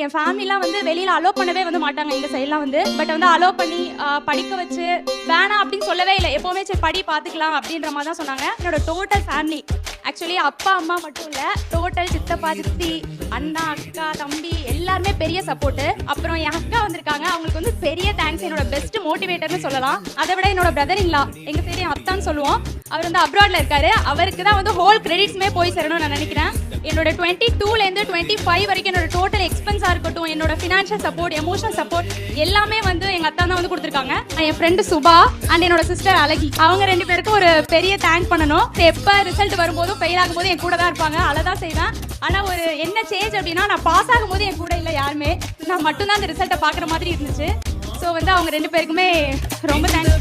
என் ஃபேமிலிலாம் வந்து வெளியில் அலோவ் பண்ணவே வந்து மாட்டாங்க. எங்கள் சைட்லாம் வந்து. பட் வந்து அலோவ் பண்ணி படிக்க வச்சு வேணாம் அப்படின்னு சொல்லவே இல்லை. எப்போவுமே சரி படி பார்த்துக்கலாம் அப்படின்ற மாதிரி தான் சொன்னாங்க. என்னோட டோட்டல் ஃபேமிலி ஆக்சுவலி அப்பா அம்மா மட்டும் இல்லை டோட்டல் சித்தப்பா சித்தி அண்ணா அக்கா தம்பி எல்லாருமே பெரிய சப்போர்ட்டு அப்புறம் என் அக்கா வந்திருக்காங்க. அவங்களுக்கு வந்து பெரிய தேங்க்ஸ் என்னோட பெஸ்ட் மோட்டிவேட்டர்னு சொல்லலாம். அதை விட என்னோட பிரதர் இல்லா எங்கள் சைடு என் அத்தான்னு சொல்லுவோம். அவர் வந்து அப்ராட்ல இருக்காரு. அவருக்கு தான் வந்து ஹோல் கிரெடிட்ஸ்மே போய் சேரணும்னு நான் நினைக்கிறேன். என்னோட டுவெண்ட்டி டூலேருந்து டுவெண்ட்டி ஃபைவ் வரைக்கும் என்னோட டோட்டல் எக்ஸ்பென்ஸ் இருக்கட்டும் என்னோட ஃபினான்ஷியல் சப்போர்ட் எமோஷனல் சப்போர்ட் எல்லாமே வந்து எங்கள் அத்தா தான் வந்து கொடுத்துருக்காங்க. என் ஃப்ரெண்டு சுபா அண்ட் என்னோட சிஸ்டர் அழகி. அவங்க ரெண்டு பேருக்கும் ஒரு பெரிய தேங்க் பண்ணணும். எப்போ ரிசல்ட் வரும்போதும் ஃபெயில் ஆகும்போது என் கூட தான் இருப்பாங்க. அழதான் செய்வேன். ஆனால் ஒரு என்ன சேஞ்ச் அப்படின்னா நான் பாஸ் ஆகும்போது என் கூட இல்லை யாருமே. நான் மட்டும்தான் அந்த ரிசல்ட்டை பார்க்குற மாதிரி இருந்துச்சு. ஸோ வந்து அவங்க ரெண்டு பேருக்குமே ரொம்ப தேங்க்ஸ்